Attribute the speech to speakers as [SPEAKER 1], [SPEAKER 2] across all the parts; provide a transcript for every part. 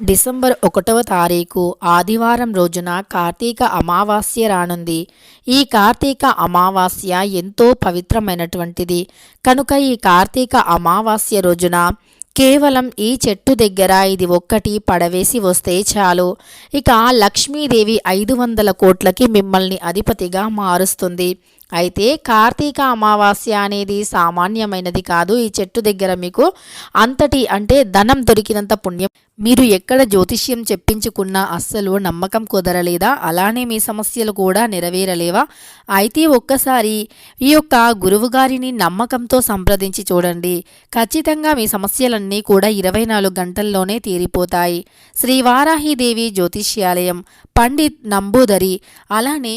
[SPEAKER 1] December ఒకటవ తారీఖు ఆదివారం రోజున కార్తీక అమావాస్య రానుంది. ఈ కార్తీక అమావాస్య ఎంతో పవిత్రమైనటువంటిది. కనుక ఈ కార్తీక అమావాస్య రోజున కేవలం ఈ చెట్టు దగ్గర ఇది ఒక్కటి పడవేసి వస్తే చాలు. ఇక లక్ష్మీదేవి ఐదు వందల కోట్లకి మిమ్మల్ని అధిపతిగా మారుస్తుంది. అయితే కార్తీక అమావాస్య అనేది సామాన్యమైనది కాదు. ఈ చెట్టు దగ్గర మీకు అంతటి అంటే ధనం దొరికినంత పుణ్యం. మీరు ఎక్కడ జ్యోతిష్యం చెప్పించుకున్నా అస్సలు నమ్మకం కుదరలేదా? అలానే మీ సమస్యలు కూడా నెరవేరలేవా? అయితే ఒక్కసారి ఈ యొక్క గురువుగారిని నమ్మకంతో సంప్రదించి చూడండి. ఖచ్చితంగా మీ సమస్యలన్నీ కూడా ఇరవై నాలుగు గంటల్లోనే తీరిపోతాయి. శ్రీ వారాహిదేవి జ్యోతిష్యాలయం పండిత్ నంబూదరి అలానే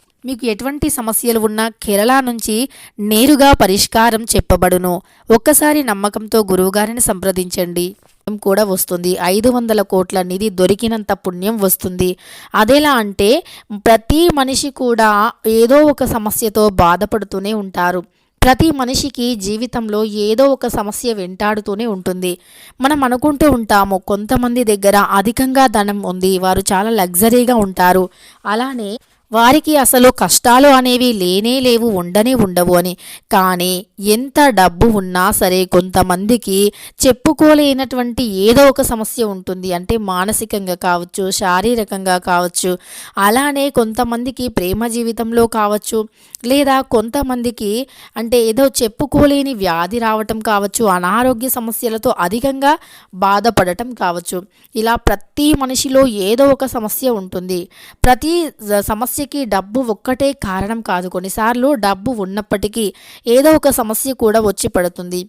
[SPEAKER 1] మీకు ఎటువంటి సమస్యలు ఉన్నా కేరళ నుంచి నేరుగా పరిష్కారం చెప్పబడును. ఒక్కసారి నమ్మకంతో గురువుగారిని సంప్రదించండి కూడా వస్తుంది. ఐదు వందల కోట్ల నిధి దొరికినంత పుణ్యం వస్తుంది. అదేలా అంటే ప్రతి మనిషి కూడా ఏదో ఒక సమస్యతో బాధపడుతూనే ఉంటారు. ప్రతి మనిషికి జీవితంలో ఏదో ఒక సమస్య వెంటాడుతూనే ఉంటుంది. మనం అనుకుంటూ ఉంటాము కొంతమంది దగ్గర అధికంగా ధనం ఉంది వారు చాలా లగ్జరీగా ఉంటారు. అలానే వారికి అసలు కష్టాలు అనేవి లేనే లేవు ఉండనే ఉండవు అని. కానీ ఎంత డబ్బు ఉన్నా సరే కొంతమందికి చెప్పుకోలేనటువంటి ఏదో ఒక సమస్య ఉంటుంది. అంటే మానసికంగా కావచ్చు శారీరకంగా కావచ్చు అలానే కొంతమందికి ప్రేమ జీవితంలో కావచ్చు లేదా కొంతమందికి అంటే ఏదో చెప్పుకోలేని వ్యాధి రావటం కావచ్చు అనారోగ్య సమస్యలతో అధికంగా బాధపడటం కావచ్చు. ఇలా ప్రతి మనిషిలో ఏదో ఒక సమస్య ఉంటుంది. ప్రతి సమస్య సమస్యకి డబ్బు ఒక్కటే కారణం కాదు. కొన్నిసార్లు డబ్బు ఉన్నప్పటికీ ఏదో ఒక సమస్య కూడా వచ్చి పడుతుంది.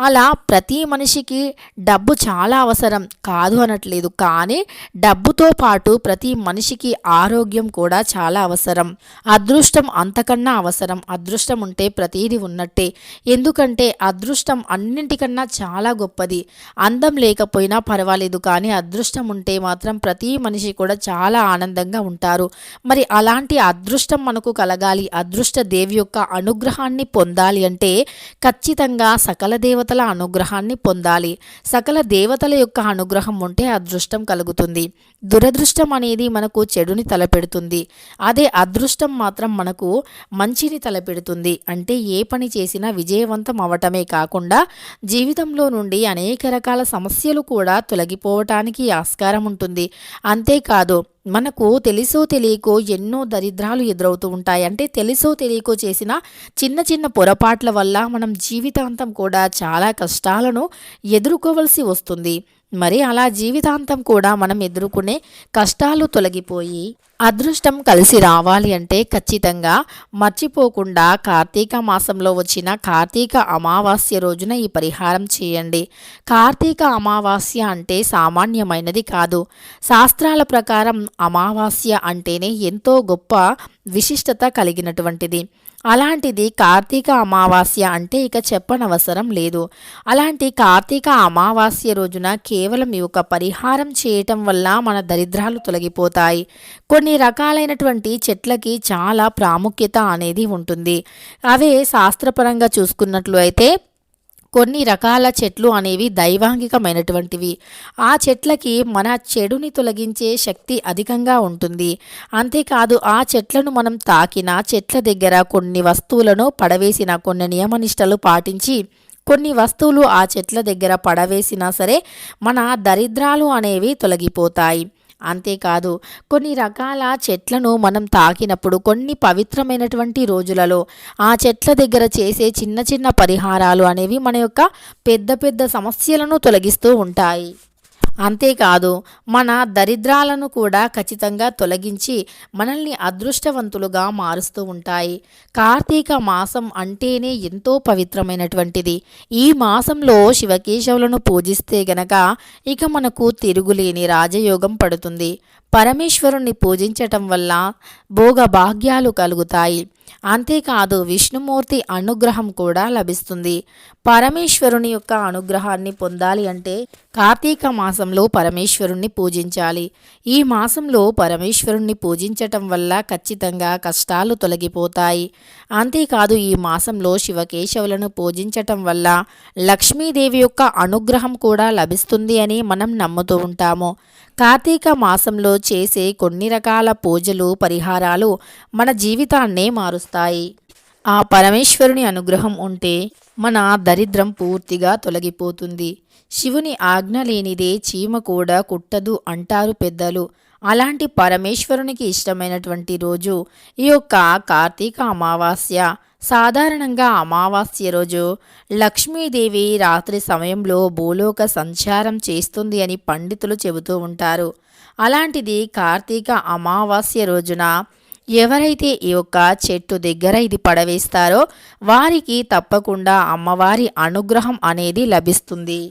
[SPEAKER 1] అలా ప్రతి మనిషికి డబ్బు చాలా అవసరం కాదు అనట్లేదు. కానీ డబ్బుతో పాటు ప్రతి మనిషికి ఆరోగ్యం కూడా చాలా అవసరం. అదృష్టం అంతకన్నా అవసరం. అదృష్టం ఉంటే ప్రతీది ఉన్నట్టే. ఎందుకంటే అదృష్టం అన్నింటికన్నా చాలా గొప్పది. అందం లేకపోయినా పర్వాలేదు. కానీ అదృష్టం ఉంటే మాత్రం ప్రతి మనిషి కూడా చాలా ఆనందంగా ఉంటారు. మరి అలాంటి అదృష్టం మనకు కలగాలి? అదృష్ట దేవి యొక్క అనుగ్రహాన్ని పొందాలి అంటే ఖచ్చితంగా సకల దేవతల అనుగ్రహాన్ని పొందాలి. సకల దేవతల యొక్క అనుగ్రహం ఉంటే అదృష్టం కలుగుతుంది. దురదృష్టం అనేది మనకు చెడుని తలపెడుతుంది. అదే అదృష్టం మాత్రం మనకు మంచిని తలపెడుతుంది. అంటే ఏ పని చేసినా విజయవంతం అవటమే కాకుండా జీవితంలో నుండి అనేక రకాల సమస్యలు కూడా తొలగిపోవటానికి ఆస్కారం ఉంటుంది. అంతేకాదు మనకు తెలుసో తెలియకో ఎన్నో దరిద్రాలు ఎదురవుతూ ఉంటాయి. అంటే తెలుసో తెలియకో చేసిన చిన్న చిన్న పొరపాట్ల వల్ల మనం జీవితాంతం కూడా చాలా కష్టాలను ఎదుర్కోవలసి వస్తుంది. మరి అలా జీవితాంతం కూడా మనం ఎదుర్కొనే కష్టాలు తొలగిపోయి అదృష్టం కలిసి రావాలి అంటే ఖచ్చితంగా మర్చిపోకుండా కార్తీక మాసంలో వచ్చిన కార్తీక అమావాస్య రోజున ఈ పరిహారం చేయండి. కార్తీక అమావాస్య అంటే సామాన్యమైనది కాదు. శాస్త్రాల ప్రకారం అమావాస్య అంటేనే ఎంతో గొప్ప విశిష్టత కలిగినటువంటిది. అలాంటిది కార్తీక అమావాస్య అంటే ఇక చెప్పనవసరం లేదు. అలాంటి కార్తీక అమావాస్య రోజున కేవలం ఈ యొక్క పరిహారం చేయటం వల్ల మన దరిద్రాలు తొలగిపోతాయి. కొన్ని రకాలైనటువంటి చెట్లకి చాలా ప్రాముఖ్యత అనేది ఉంటుంది. అవే శాస్త్రపరంగా చూసుకున్నట్లు అయితే కొన్ని రకాల చెట్లు అనేవి దైవాంగికమైనటువంటివి. ఆ చెట్లకి మన చెడుని తొలగించే శక్తి అధికంగా ఉంటుంది. అంతేకాదు ఆ చెట్లను మనం తాకిన చెట్ల దగ్గర కొన్ని వస్తువులను పడవేసిన కొన్ని నియమనిష్టలు పాటించి కొన్ని వస్తువులు ఆ చెట్ల దగ్గర పడవేసినా సరే మన దరిద్రాలు అనేవి తొలగిపోతాయి. అంతేకాదు కొన్ని రకాల చెట్లను మనం తాకినప్పుడు కొన్ని పవిత్రమైనటువంటి రోజులలో ఆ చెట్ల దగ్గర చేసే చిన్న చిన్న పరిహారాలు అనేవి మన యొక్క పెద్ద పెద్ద సమస్యలను తొలగిస్తూ ఉంటాయి. అంతేకాదు మన దరిద్రాలను కూడా ఖచ్చితంగా తొలగించి మనల్ని అదృష్టవంతులుగా మారుస్తూ ఉంటాయి. కార్తీక మాసం అంటేనే ఎంతో పవిత్రమైనటువంటిది. ఈ మాసంలో శివకేశవులను పూజిస్తే గనక ఇక మనకు తిరుగులేని రాజయోగం పడుతుంది. పరమేశ్వరుణ్ణి పూజించటం వల్ల భోగ భాగ్యాలు కలుగుతాయి. అంతేకాదు విష్ణుమూర్తి అనుగ్రహం కూడా లభిస్తుంది. పరమేశ్వరుని యొక్క అనుగ్రహాన్ని పొందాలి అంటే కార్తీక మాసంలో పరమేశ్వరుణ్ణి పూజించాలి. ఈ మాసంలో పరమేశ్వరుణ్ణి పూజించటం వల్ల ఖచ్చితంగా కష్టాలు తొలగిపోతాయి. అంతేకాదు ఈ మాసంలో శివకేశవులను పూజించటం వల్ల లక్ష్మీదేవి యొక్క అనుగ్రహం కూడా లభిస్తుంది అని మనం నమ్ముతూ ఉంటాము. కార్తీక మాసంలో చేసే కొన్ని రకాల పూజలు పరిహారాలు మన జీవితాన్నే మారుస్తాయి. ఆ పరమేశ్వరుని అనుగ్రహం ఉంటే మన దరిద్రం పూర్తిగా తొలగిపోతుంది. శివుని ఆజ్ఞ లేనిదే చీమ కూడా కుట్టదు అంటారు పెద్దలు. అలాంటి పరమేశ్వరునికి ఇష్టమైనటువంటి రోజు ఈ యొక్క కార్తీక అమావాస్య. సాధారణంగా అమావాస్య రోజు లక్ష్మీదేవి రాత్రి సమయంలో భూలోక సంచారం చేస్తుంది అని పండితులు చెబుతూ ఉంటారు. అలాంటిది కార్తీక అమావాస్య రోజున ఎవరైతే ఈ యొక్క చెట్టు దగ్గర ఇది పడవేస్తారో వారికి తప్పకుండా అమ్మవారి అనుగ్రహం అనేది లభిస్తుంది.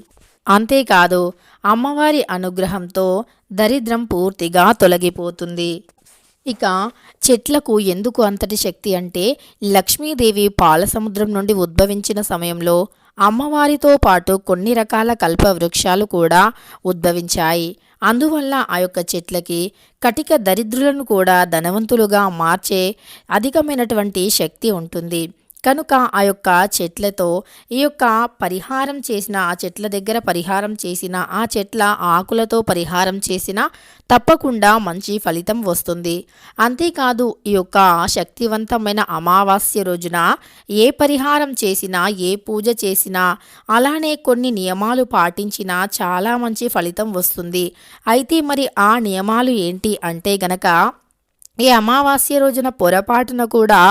[SPEAKER 1] అంతేకాదు అమ్మవారి అనుగ్రహంతో దరిద్రం పూర్తిగా తొలగిపోతుంది. ఇక చెట్లకు ఎందుకు అంతటి శక్తి అంటే లక్ష్మీదేవి పాల సముద్రం నుండి ఉద్భవించిన సమయంలో అమ్మవారితో పాటు కొన్ని రకాల కల్ప వృక్షాలు కూడా ఉద్భవించాయి. అందువల్ల ఆ యొక్క చెట్లకి కటిక దరిద్రులను కూడా ధనవంతులుగా మార్చే అధికమైనటువంటి శక్తి ఉంటుంది. కనుక ఆ యొక్క చెట్లతో ఈ యొక్క పరిహారం చేసిన ఆ చెట్ల దగ్గర పరిహారం చేసిన ఆ చెట్ల ఆకులతో పరిహారం చేసిన తప్పకుండా మంచి ఫలితం వస్తుంది. అంతేకాదు ఈ యొక్క శక్తివంతమైన అమావాస్య రోజున ఏ పరిహారం చేసినా ఏ పూజ చేసినా అలానే కొన్ని నియమాలు పాటించినా చాలా మంచి ఫలితం వస్తుంది. అయితే మరి ఆ నియమాలు ఏంటి అంటే గనక ఈ అమావాస్య రోజున పొరపాటున కూడా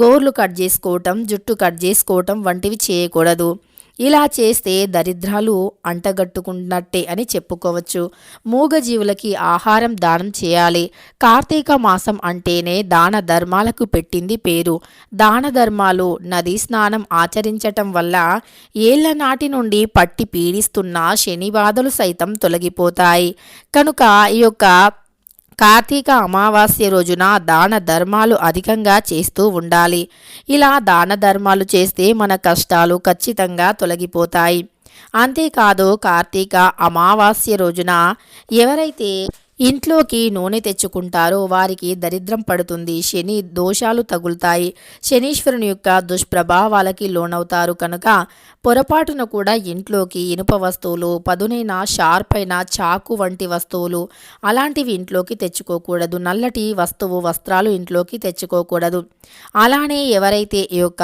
[SPEAKER 1] గోర్లు కట్ చేసుకోవటం జుట్టు కట్ చేసుకోవటం వంటివి చేయకూడదు. ఇలా చేస్తే దరిద్రాలు అంటగట్టుకున్నట్టే అని చెప్పుకోవచ్చు. మూగజీవులకి ఆహారం దానం చేయాలి. కార్తీక మాసం అంటేనే దాన ధర్మాలకు పెట్టింది పేరు. దాన ధర్మాలు నదీ స్నానం ఆచరించటం వల్ల ఏళ్ళ నాటి నుండి పట్టి పీడిస్తున్న శని బాధలు సైతం తొలగిపోతాయి. కనుక ఈ యొక్క కార్తీక అమావాస్య రోజున దాన ధర్మాలు అధికంగా చేస్తూ ఉండాలి. ఇలా దాన ధర్మాలు చేస్తే మన కష్టాలు ఖచ్చితంగా తొలగిపోతాయి. అంతేకాదు కార్తీక అమావాస్య రోజున ఎవరైతే ఇంట్లోకి నూనె తెచ్చుకుంటారో వారికి దరిద్రం పడుతుంది. శని దోషాలు తగులుతాయి. శనీశ్వరుని యొక్క దుష్ప్రభావాలకి లోనవుతారు కనుక పొరపాటున కూడా ఇంట్లోకి ఇనుప వస్తువులు పదునైన షార్ప్ అయిన చాకు వంటి వస్తువులు అలాంటివి ఇంట్లోకి తెచ్చుకోకూడదు. నల్లటి వస్తువు వస్త్రాలు ఇంట్లోకి తెచ్చుకోకూడదు. అలానే ఎవరైతే ఈ యొక్క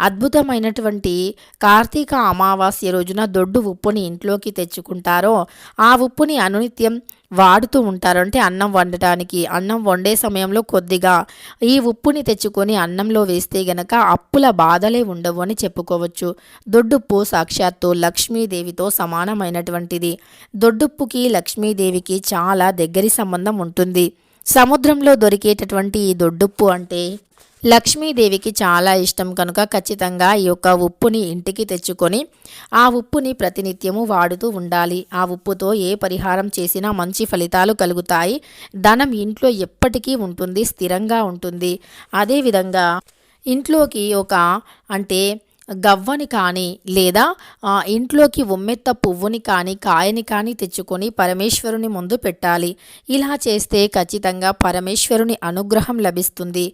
[SPEAKER 1] అద్భుతమైనటువంటి కార్తీక అమావాస్య రోజున దొడ్డు ఉప్పుని ఇంట్లోకి తెచ్చుకుంటారో ఆ ఉప్పుని అనునిత్యం వాడుతూ ఉంటారు. అంటే అన్నం వండటానికి అన్నం వండే సమయంలో కొద్దిగా ఈ ఉప్పుని తెచ్చుకొని అన్నంలో వేస్తే గనక అప్పుల బాధలే ఉండవు అని చెప్పుకోవచ్చు. దొడ్డుప్పు సాక్షాత్తు లక్ష్మీదేవితో సమానమైనటువంటిది. దొడ్డుప్పుకి లక్ష్మీదేవికి చాలా దగ్గరి సంబంధం ఉంటుంది. సముద్రంలో దొరికేటటువంటి ఈ దొడ్డుప్పు అంటే లక్ష్మీదేవికి చాలా ఇష్టం కనుక ఖచ్చితంగా ఈ యొక్క ఉప్పుని ఇంటికి తెచ్చుకొని ఆ ఉప్పుని ప్రతినిత్యము వాడుతూ ఉండాలి. ఆ ఉప్పుతో ఏ పరిహారం చేసినా మంచి ఫలితాలు కలుగుతాయి. ధనం ఇంట్లో ఎప్పటికీ ఉంటుంది స్థిరంగా ఉంటుంది. అదేవిధంగా ఇంట్లోకి ఒక అంటే గవ్వని కానీ లేదా ఇంట్లోకి ఉమ్మెత్త పువ్వుని కానీ కాయని కానీ తెచ్చుకొని పరమేశ్వరుని ముందు పెట్టాలి. ఇలా చేస్తే ఖచ్చితంగా పరమేశ్వరుని అనుగ్రహం లభిస్తుంది.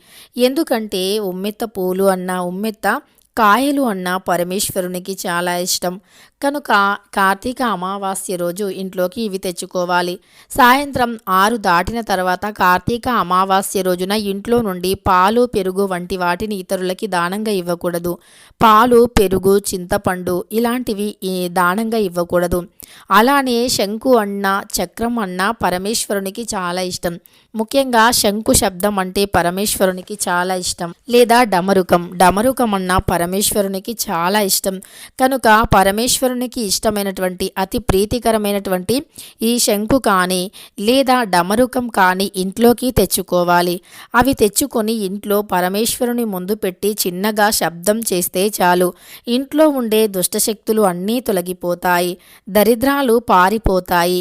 [SPEAKER 1] ఎందుకంటే ఉమ్మెత్త పూలు అన్న ఉమ్మెత్త కాయలు అన్న పరమేశ్వరునికి చాలా ఇష్టం. కనుక కార్తీక అమావాస్య రోజు ఇంట్లోకి ఇవి తెచ్చుకోవాలి. సాయంత్రం ఆరు దాటిన తర్వాత కార్తీక అమావాస్య రోజున ఇంట్లో నుండి పాలు పెరుగు వంటి వాటిని ఇతరులకి దానంగా ఇవ్వకూడదు. పాలు పెరుగు చింతపండు ఇలాంటివి దానంగా ఇవ్వకూడదు. అలానే శంకు అన్న చక్రం అన్న పరమేశ్వరునికి చాలా ఇష్టం. ముఖ్యంగా శంకు శబ్దం అంటే పరమేశ్వరునికి చాలా ఇష్టం. లేదా డమరుకం డమరుకం అన్న పరమేశ్వరునికి చాలా ఇష్టం. కనుక పరమేశ్వరు ఈశ్వరునికి ఇష్టమైనటువంటి అతి ప్రీతికరమైనటువంటి ఈ శంకు కానీ లేదా డమరుకం కానీ ఇంట్లోకి తెచ్చుకోవాలి. అవి తెచ్చుకొని ఇంట్లో పరమేశ్వరుని ముందు పెట్టి చిన్నగా శబ్దం చేస్తే చాలు. ఇంట్లో ఉండే దుష్టశక్తులు అన్నీ తొలగిపోతాయి. దరిద్రాలు పారిపోతాయి.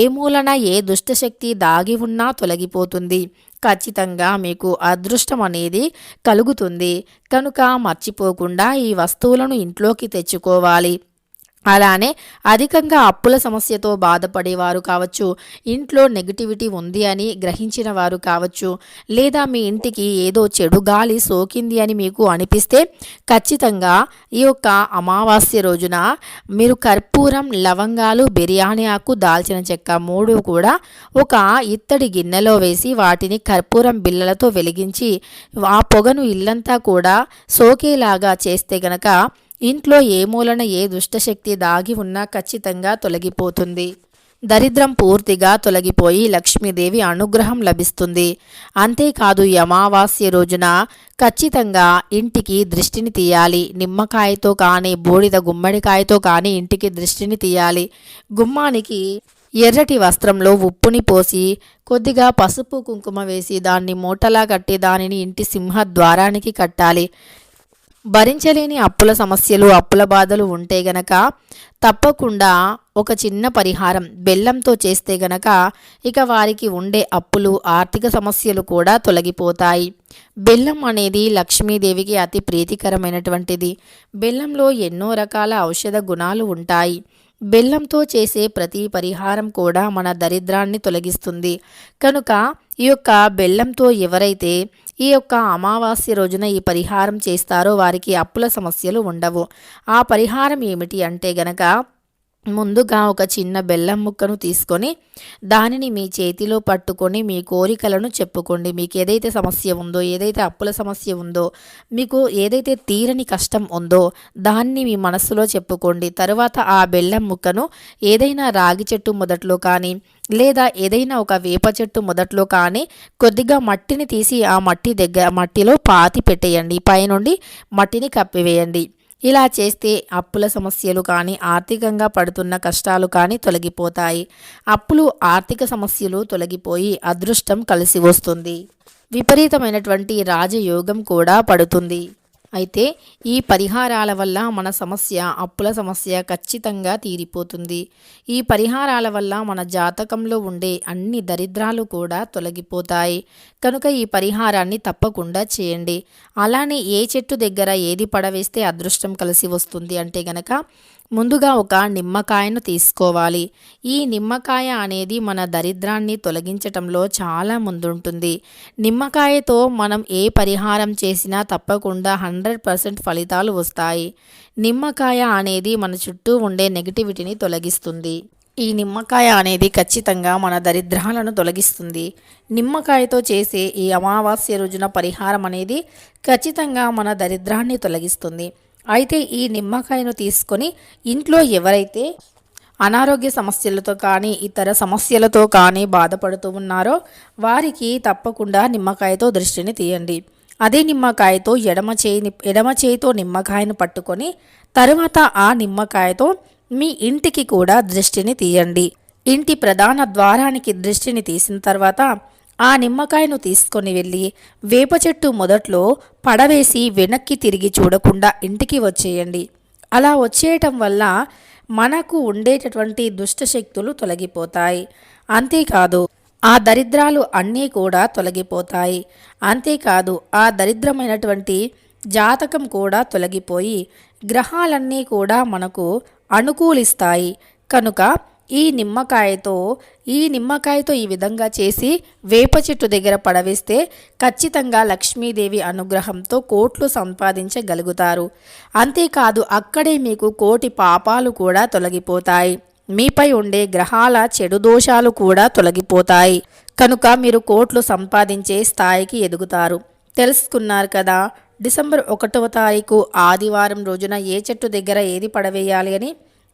[SPEAKER 1] ఏ మూలన ఏ దుష్టశక్తి దాగి ఉన్నా తొలగిపోతుంది. ఖచ్చితంగా మీకు అదృష్టం అనేది కలుగుతుంది. కనుక మర్చిపోకుండా ఈ వస్తువులను ఇంట్లోకి తెచ్చుకోవాలి. అలానే అధికంగా అప్పుల సమస్యతో బాధపడేవారు కావచ్చు ఇంట్లో నెగిటివిటీ ఉంది అని గ్రహించిన వారు కావచ్చు లేదా మీ ఇంటికి ఏదో చెడు గాలి సోకింది అని మీకు అనిపిస్తే ఖచ్చితంగా ఈ యొక్క అమావాస్య రోజున మీరు కర్పూరం లవంగాలు బిర్యానీ ఆకు దాల్చిన చెక్క మూడు కూడా ఒక ఇత్తడి గిన్నెలో వేసి వాటిని కర్పూరం బిళ్ళలతో వెలిగించి ఆ పొగను ఇల్లంతా కూడా సోకేలాగా చేస్తే గనక ఇంట్లో ఏ మూలన ఏ దుష్టశక్తి దాగి ఉన్నా ఖచ్చితంగా తొలగిపోతుంది. దరిద్రం పూర్తిగా తొలగిపోయి లక్ష్మీదేవి అనుగ్రహం లభిస్తుంది. అంతేకాదు ఈ అమావాస్య రోజున ఖచ్చితంగా ఇంటికి దృష్టిని తీయాలి. నిమ్మకాయతో కానీ బూడిద గుమ్మడికాయతో కానీ ఇంటికి దృష్టిని తీయాలి. గుమ్మానికి ఎర్రటి వస్త్రంలో ఉప్పుని పోసి కొద్దిగా పసుపు కుంకుమ వేసి దాన్ని మూటలా కట్టి దానిని ఇంటి సింహ ద్వారానికి కట్టాలి. భరించలేని అప్పుల సమస్యలు అప్పుల బాధలు ఉంటే గనక తప్పకుండా ఒక చిన్న పరిహారం బెల్లంతో చేస్తే గనక ఇక వారికి ఉండే అప్పులు ఆర్థిక సమస్యలు కూడా తొలగిపోతాయి. బెల్లం అనేది లక్ష్మీదేవికి అతి ప్రీతికరమైనటువంటిది. బెల్లంలో ఎన్నో రకాల ఔషధ గుణాలు ఉంటాయి. బెల్లంతో చేసే ప్రతి పరిహారం కూడా మన దరిద్రాన్ని తొలగిస్తుంది. కనుక ఈ యొక్క బెల్లంతో ఎవరైతే ఈ యొక్క అమావాస్య రోజున ఈ పరిహారం చేస్తారో వారికి అప్పుల సమస్యలు ఉండవు. ఆ పరిహారం ఏమిటి అంటే గనక ముందుగా ఒక చిన్న బెల్లం ముక్కను తీసుకొని దానిని మీ చేతిలో పట్టుకొని మీ కోరికలను చెప్పుకోండి. మీకు ఏదైతే సమస్య ఉందో ఏదైతే అప్పుల సమస్య ఉందో మీకు ఏదైతే తీరని కష్టం ఉందో దాన్ని మీ మనస్సులో చెప్పుకోండి. తరువాత ఆ బెల్లం ముక్కను ఏదైనా రాగి చెట్టు మొదట్లో కానీ లేదా ఏదైనా ఒక వేప చెట్టు మొదట్లో కానీ కొద్దిగా మట్టిని తీసి ఆ మట్టి దగ్గర మట్టిలో పాతి పెట్టేయండి. పైనుండి మట్టిని కప్పివేయండి. ఇలా చేస్తే అప్పుల సమస్యలు కానీ ఆర్థికంగా పడుతున్న కష్టాలు కానీ తొలగిపోతాయి. అప్పులు ఆర్థిక సమస్యలు తొలగిపోయి అదృష్టం కలిసి వస్తుంది. విపరీతమైనటువంటి రాజయోగం కూడా పడుతుంది. అయితే ఈ పరిహారాల వల్ల మన సమస్య అప్పుల సమస్య ఖచ్చితంగా తీరిపోతుంది. ఈ పరిహారాల వల్ల మన జాతకంలో ఉండే అన్ని దరిద్రాలు కూడా తొలగిపోతాయి. కనుక ఈ పరిహారాన్ని తప్పకుండా చేయండి. అలానే ఏ చెట్టు దగ్గర ఏది పడవేస్తే అదృష్టం కలిసి వస్తుంది అంటే గనక ముందుగా ఒక నిమ్మకాయను తీసుకోవాలి. ఈ నిమ్మకాయ అనేది మన దరిద్రాన్ని తొలగించటంలో చాలా ముందుంటుంది. నిమ్మకాయతో మనం ఏ పరిహారం చేసినా తప్పకుండా హండ్రెడ్ పర్సెంట్ ఫలితాలు వస్తాయి. నిమ్మకాయ అనేది మన చుట్టూ ఉండే నెగిటివిటీని తొలగిస్తుంది. ఈ నిమ్మకాయ అనేది ఖచ్చితంగా మన దరిద్రాలను తొలగిస్తుంది. నిమ్మకాయతో చేసే ఈ అమావాస్య రోజున పరిహారం అనేది ఖచ్చితంగా మన దరిద్రాన్ని తొలగిస్తుంది. అయితే ఈ నిమ్మకాయను తీసుకొని ఇంట్లో ఎవరైతే అనారోగ్య సమస్యలతో కానీ ఇతర సమస్యలతో కానీ బాధపడుతూ ఉన్నారో వారికి తప్పకుండా నిమ్మకాయతో దృష్టిని తీయండి. అదే నిమ్మకాయతో ఎడమ చేయి ఎడమ చేయితో నిమ్మకాయను పట్టుకొని తరువాత ఆ నిమ్మకాయతో మీ ఇంటికి కూడా దృష్టిని తీయండి. ఇంటి ప్రధాన ద్వారానికి దృష్టిని తీసిన తర్వాత ఆ నిమ్మకాయను తీసుకొని వెళ్ళి వేప చెట్టు మొదట్లో పడవేసి వెనక్కి తిరిగి చూడకుండా ఇంటికి వచ్చేయండి. అలా వచ్చేయటం వల్ల మనకు ఉండేటటువంటి దుష్టశక్తులు తొలగిపోతాయి. అంతేకాదు ఆ దరిద్రాలు అన్నీ కూడా తొలగిపోతాయి. అంతేకాదు ఆ దరిద్రమైనటువంటి జాతకం కూడా తొలగిపోయి గ్రహాలన్నీ కూడా మనకు అనుకూలిస్తాయి. కనుక ఈ నిమ్మకాయతో ఈ నిమ్మకాయతో ఈ విధంగా చేసి వేప చెట్టు దగ్గర పడవేస్తే ఖచ్చితంగా లక్ష్మీదేవి అనుగ్రహంతో కోట్లు సంపాదించగలుగుతారు. అంతేకాదు అక్కడే మీకు కోటి పాపాలు కూడా తొలగిపోతాయి. మీపై ఉండే గ్రహాల చెడు దోషాలు కూడా తొలగిపోతాయి. కనుక మీరు కోట్లు సంపాదించే స్థాయికి ఎదుగుతారు. తెలుసుకున్నారు కదా డిసెంబర్ ఒకటవ తారీఖు ఆదివారం రోజున ఏ చెట్టు దగ్గర ఏది పడవేయాలి అని?